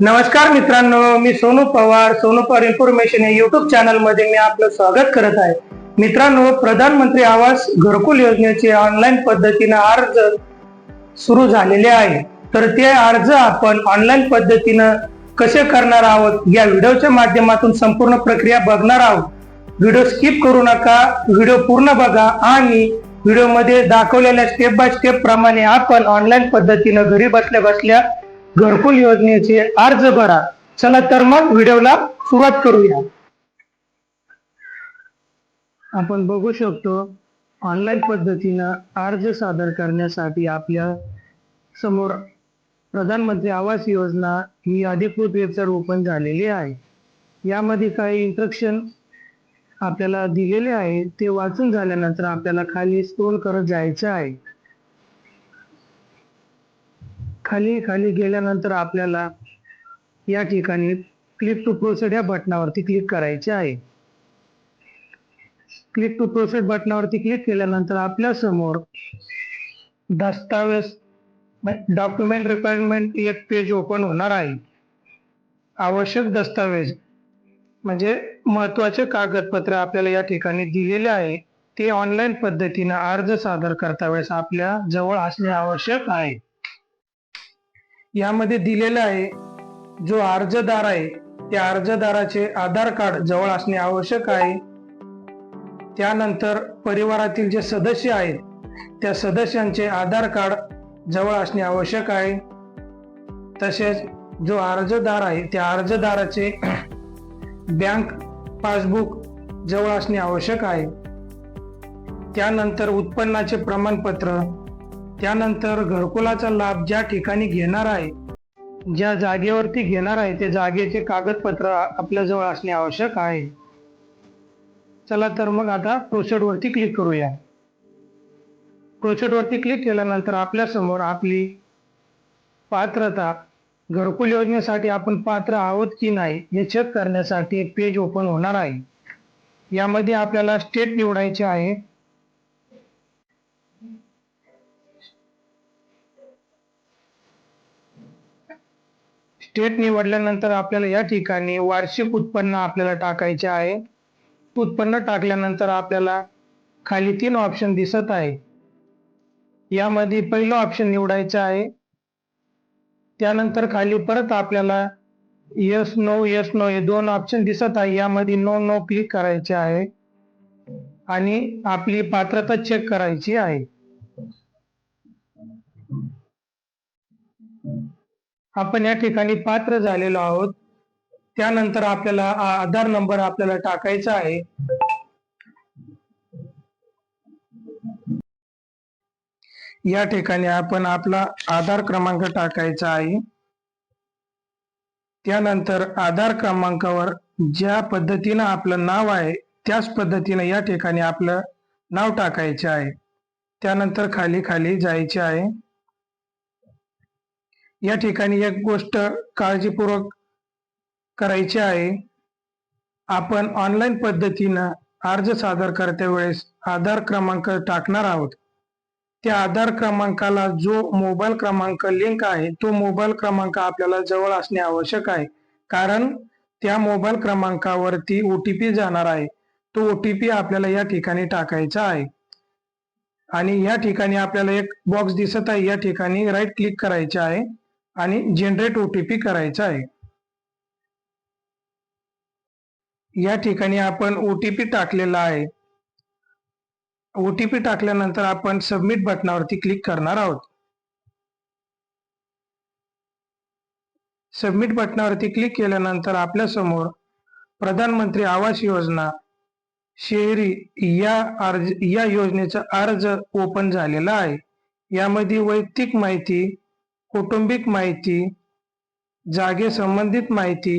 नमस्कार मित्रांनो मी सोनू पवार सोनू पवार इन्फॉर्मेशन या युट्यूब चॅनलमध्ये मी आपलं स्वागत करत आहे. मित्रांनो प्रधानमंत्री आवास घरकुल योजनेचे ऑनलाईन पद्धतीने अर्ज सुरू झालेले आहे. तर ते अर्ज आपण ऑनलाईन पद्धतीनं कसे करणार आहोत या व्हिडिओच्या माध्यमातून संपूर्ण प्रक्रिया बघणार आहोत. व्हिडिओ स्किप करू नका व्हिडिओ पूर्ण बघा आणि व्हिडिओमध्ये दाखवलेल्या स्टेप बाय स्टेप प्रमाणे आपण ऑनलाईन पद्धतीनं घरी बसल्या बसल्या घरकुल योजनेचे अर्ज भरा चला तर मग व्हिडिओला सुरुवात करूया. आपण बघू शकतो ऑनलाईन पद्धतीनं अर्ज सादर करण्यासाठी आपल्यासमोर प्रधानमंत्री आवास योजना ही अधिकृत वेबसाईट ओपन झालेली आहे. यामध्ये काही इंस्ट्रक्शन आपल्याला दिलेले आहे. ते वाचून झाल्यानंतर आपल्याला खाली स्क्रोल करत जायचं आहे. खाली खाली गेल्यानंतर आपल्याला या ठिकाणी क्लिक टू प्रोसेड या बटनावरती क्लिक करायचे आहे. क्लिक टू प्रोसेड बटनावरती क्लिक केल्यानंतर आपल्यासमोर दस्तावेज म्हणजे डॉक्युमेंट रिक्वायरमेंट एक पेज ओपन होणार आहे. आवश्यक दस्तावेज म्हणजे महत्त्वाचे कागदपत्र आपल्याला या ठिकाणी दिलेले आहे. ते ऑनलाईन पद्धतीने अर्ज सादर करता वेळेस आपल्या जवळ असणे आवश्यक आहे. यामध्ये दिलेलं आहे जो अर्जदार आहे त्या अर्जदाराचे आधार कार्ड जवळ असणे आवश्यक आहे. त्यानंतर परिवारातील जे सदस्य आहेत त्या सदस्यांचे आधार कार्ड जवळ असणे आवश्यक आहे. तसेच जो अर्जदार आहे त्या अर्जदाराचे बँक पासबुक जवळ असणे आवश्यक आहे. त्यानंतर उत्पन्नाचे प्रमाणपत्र त्यानंतर घरकुलाचा लाभ ज्या ठिकाणी घेणार आहे ज्या जागेवरती घेणार आहे ते जागेचे कागदपत्र आपल्याजवळ असणे आवश्यक आहे. चला तर मग आता प्रोसेडवरती क्लिक करूया. प्रोसेडवरती क्लिक केल्यानंतर आपल्यासमोर आपली पात्रता घरकुल योजनेसाठी आपण पात्र आहोत की नाही हे चेक करण्यासाठी एक पेज ओपन होणार आहे. यामध्ये आपल्याला स्टेट निवडायचे आहे. स्टेट निवडल्यानंतर आपल्याला या ठिकाणी वार्षिक उत्पन्न आपल्याला टाकायचे आहे. उत्पन्न टाकल्यानंतर आपल्याला खाली तीन ऑप्शन दिसत आहे. यामध्ये पहिलं ऑप्शन निवडायचं आहे. त्यानंतर खाली परत आपल्याला यस नो यस नो हे दोन ऑप्शन दिसत आहे. यामध्ये नो नो क्लिक करायचे आहे. आणि आपली पात्रता चेक करायची आहे. आपण या ठिकाणी पात्र झालेलो आहोत. त्यानंतर आपल्याला आधार नंबर आपल्याला टाकायचा आहे. या ठिकाणी आपण आपला आधार क्रमांक टाकायचा आहे. त्यानंतर आधार क्रमांकावर ज्या पद्धतीनं आपलं नाव आहे त्याच पद्धतीनं या ठिकाणी आपलं नाव टाकायचे आहे. त्यानंतर खाली खाली जायचे आहे. या ठिकाणी एक गोष्ट काळजीपूर्वक करायची आहे. आपण ऑनलाईन पद्धतीनं अर्ज सादर करते वेळेस आधार क्रमांक टाकणार आहोत. त्या आधार क्रमांकाला जो मोबाईल क्रमांक लिंक आहे तो मोबाईल क्रमांक आपल्याला जवळ असणे आवश्यक आहे. कारण त्या मोबाईल क्रमांकावरती ओ टी पी जाणार आहे. तो ओ टी पी आपल्याला या ठिकाणी टाकायचा आहे. आणि या ठिकाणी आपल्याला एक बॉक्स दिसत आहे. या ठिकाणी राईट क्लिक करायचे आहे. आणि जनरेट ओटीपी करायचा आहे. या ठिकाणी आपण ओटीपी टाकलेला आहे. ओटीपी टाकल्यानंतर आपण सबमिट बटनावरती क्लिक करणार आहोत. सबमिट बटनावरती क्लिक केल्यानंतर आपल्यासमोर प्रधानमंत्री आवास योजना शहरी या अर्ज या योजनेचा अर्ज ओपन झालेला आहे. यामध्ये वैयक्तिक माहिती कौटुंबिक माहिती जागे संबंधित माहिती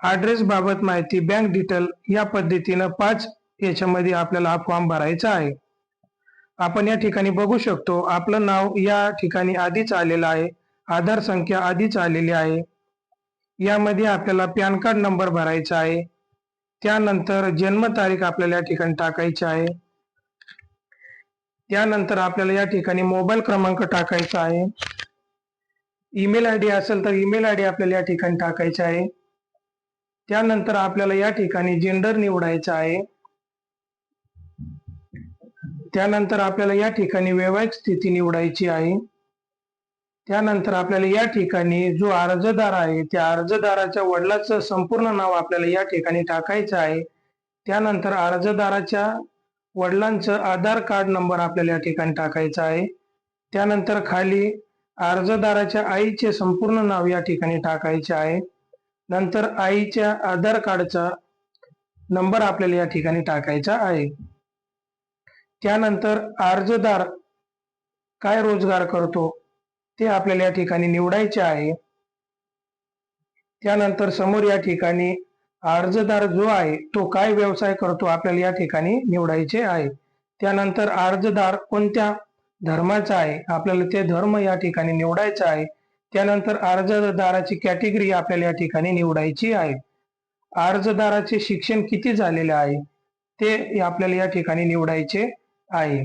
ॲड्रेस बाबत माहिती बँक डिटेल या पद्धतीनं पाच याच्यामध्ये आपल्याला हा फॉर्म भरायचा आहे. आपण या ठिकाणी बघू शकतो आपलं नाव या ठिकाणी आधीच आलेलं आहे आधार संख्या आधीच आलेली आहे. यामध्ये आपल्याला पॅन कार्ड नंबर भरायचा आहे. त्यानंतर जन्मतारीख आपल्याला या ठिकाणी टाकायची आहे. त्यानंतर आपल्याला या ठिकाणी मोबाईल क्रमांक टाकायचा आहे. ईमेल आय डी असेल तर ईमेल आय डी आपल्याला या ठिकाणी टाकायचा आहे. त्यानंतर आपल्याला या ठिकाणी जेंडर निवडायचा आहे. त्यानंतर आपल्याला या ठिकाणी वैवाहिक स्थिती निवडायची आहे. त्यानंतर आपल्याला या ठिकाणी जो अर्जदार आहे त्या अर्जदाराच्या वडिलाचं संपूर्ण नाव आपल्याला या ठिकाणी टाकायचं आहे. त्यानंतर अर्जदाराच्या वडिलांचं आधार कार्ड नंबर आपल्याला या ठिकाणी टाकायचा आहे. त्यानंतर खाली अर्जदाराच्या आईचे संपूर्ण नाव या ठिकाणी टाकायचे आहे. नंतर आईच्या आधार कार्डचा नंबर आपल्याला या ठिकाणी टाकायचा आहे. त्यानंतर अर्जदार काय रोजगार करतो ते आपल्याला या ठिकाणी निवडायचे आहे. त्यानंतर समोर या ठिकाणी अर्जदार जो आहे तो काय व्यवसाय करतो आपल्याला या ठिकाणी निवडायचे आहे. त्यानंतर अर्जदार कोणत्या धर्माचा आहे आपल्याला ते धर्म या ठिकाणी निवडायचा आहे. त्यानंतर अर्जदाराची कॅटेगरी आपल्याला या ठिकाणी निवडायची आहे. अर्जदाराचे शिक्षण किती झालेले आहे ते आपल्याला या ठिकाणी निवडायचे आहे.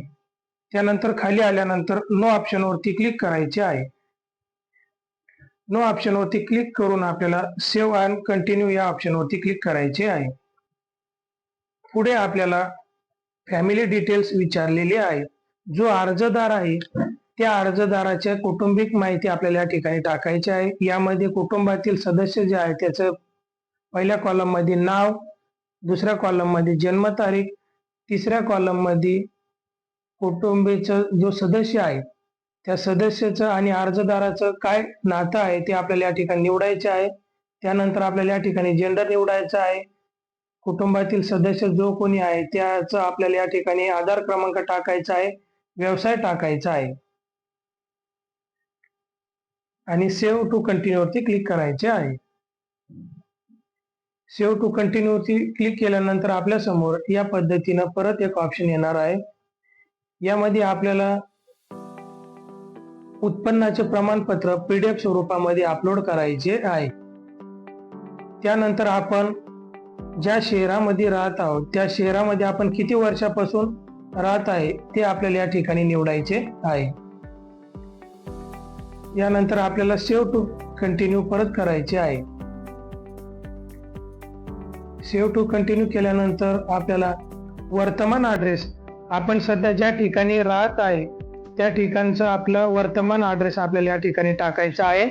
त्यानंतर खाली आल्यानंतर नो ऑप्शनवरती क्लिक करायचे आहे. नो ऑप्शनवरती क्लिक करून आपल्याला सेव्ह अँड कंटिन्यू या ऑप्शनवरती क्लिक करायचे आहे. पुढे आपल्याला फॅमिली डिटेल्स विचारलेले आहे. जो अर्जदार आहे त्या अर्जदाराच्या कौटुंबिक माहिती आपल्याला या ठिकाणी टाकायची आहे. यामध्ये कुटुंबातील सदस्य जे आहे त्याचं पहिल्या कॉलममध्ये नाव दुसऱ्या कॉलममध्ये जन्मतारीख तिसऱ्या कॉलममध्ये कुटुंबीचं जो सदस्य आहे त्या सदस्याचं आणि अर्जदाराचं काय नातं आहे ते आपल्याला या ठिकाणी निवडायचे आहे. त्यानंतर आपल्याला या ठिकाणी जेंडर निवडायचं आहे. कुटुंबातील सदस्य जो कोणी आहे त्याचं आपल्याला या ठिकाणी आधार क्रमांक टाकायचा आहे व्यवसाय टाकायचा आहे. आणि सेव्ह टू कंटिन्यू वरती क्लिक करायचे आहे. सेव्ह टू कंटिन्यू वरती क्लिक केल्यानंतर आपल्यासमोर या पद्धतीनं परत एक ऑप्शन येणार आहे. यामध्ये आपल्याला उत्पन्नाचे प्रमाणपत्र पीडीएफ स्वरूपामध्ये अपलोड करायचे आहे. त्यानंतर आपण ज्या शहरामध्ये राहत आहोत त्या शहरामध्ये आपण किती वर्षापासून राहत आहे ते आपल्याला या ठिकाणी निवडायचे आहे. यानंतर आपल्याला सेव्ह टू कंटिन्यू परत करायचे आहे. सेव्ह टू कंटिन्यू केल्यानंतर आपल्याला वर्तमान ॲड्रेस आपण सध्या ज्या ठिकाणी राहत आहे त्या ठिकाणचं आपलं वर्तमान ॲड्रेस आपल्याला या ठिकाणी टाकायचा आहे.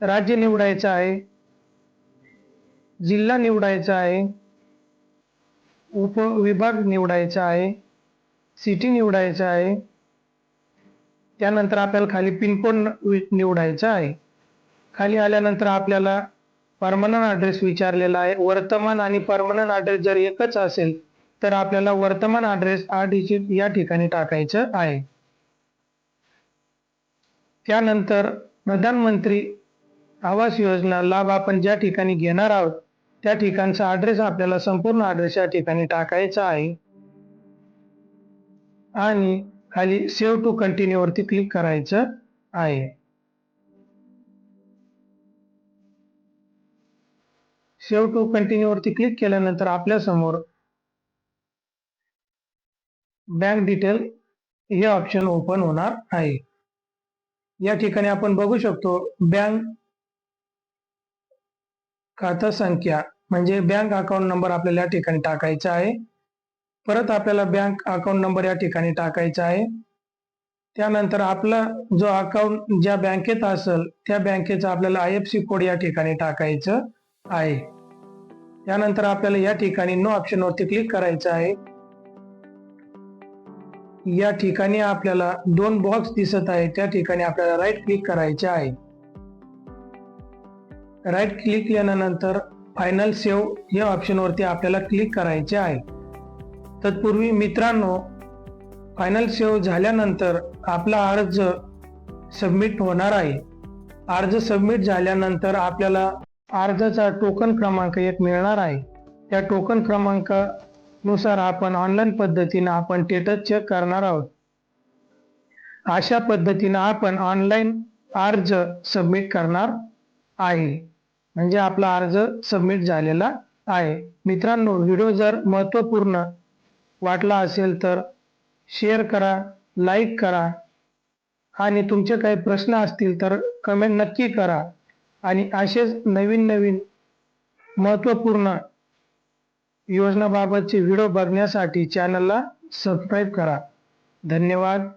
राज्य निवडायचं आहे. जिल्हा निवडायचा आहे. उपविभाग निवडायचा आहे. सिटी निवडायचा आहे. त्यानंतर आपल्याला खाली पिनकोड निवडायचा आहे. खाली आल्यानंतर आपल्याला परमनंट ॲड्रेस विचारलेला आहे. वर्तमान आणि परमनंट ॲड्रेस जर एकच असेल तर आपल्याला वर्तमान ॲड्रेस आठ डिजिट या ठिकाणी टाकायचं आहे. त्यानंतर प्रधानमंत्री आवास योजना लाभ आपण ज्या ठिकाणी घेणार आहोत त्या ठिकाणचा ॲड्रेस आपल्याला संपूर्ण ॲड्रेस या ठिकाणी टाकायचा आहे. आणि खाली सेव्ह टू कंटिन्यू वरती क्लिक करायचं आहे. सेव्ह टू कंटिन्यू वरती क्लिक केल्यानंतर आपल्यासमोर बँक डिटेल हे ऑप्शन ओपन होणार आहे. या ठिकाणी आपण बघू शकतो बँक खाता संख्या म्हणजे बँक अकाउंट नंबर आपल्याला या ठिकाणी टाकायचा आहे. परत आपल्याला बँक अकाउंट नंबर या ठिकाणी टाकायचा आहे. त्यानंतर आपला जो अकाउंट ज्या बँकेत असेल त्या बँकेचा आपल्याला आय एफ सी कोड या ठिकाणी टाकायचं आहे. त्यानंतर आपल्याला या ठिकाणी नो ऑप्शनवरती क्लिक करायचं आहे. या ठिकाणी आपल्याला दोन बॉक्स दिसत आहे. त्या ठिकाणी आपल्याला राईट क्लिक करायचे आहे. राईट क्लिक केल्यानंतर फायनल सेव्ह या ऑप्शनवरती आपल्याला क्लिक करायचे आहे. तत्पूर्वी मित्रांनो फायनल सेव्ह झाल्यानंतर आपला अर्ज सबमिट होणार आहे. अर्ज सबमिट झाल्यानंतर आपल्याला अर्जाचा टोकन क्रमांक एक मिळणार आहे. त्या टोकन क्रमांक नुसार आपण ऑनलाईन पद्धतीनं आपण स्टेटस चेक करणार आहोत. अशा पद्धतीनं आपण ऑनलाईन अर्ज सबमिट करणार आहे. म्हणजे आपला अर्ज सबमिट झालेला आहे. मित्रांनो व्हिडिओ जर महत्त्वपूर्ण वाटला असेल तर शेअर करा लाईक करा आणि तुमचे काही प्रश्न असतील तर कमेंट नक्की करा. आणि असेच नवीन नवीन महत्त्वपूर्ण योजनाबाबतचे व्हिडिओ बघण्यासाठी चॅनलला सबस्क्राईब करा. धन्यवाद.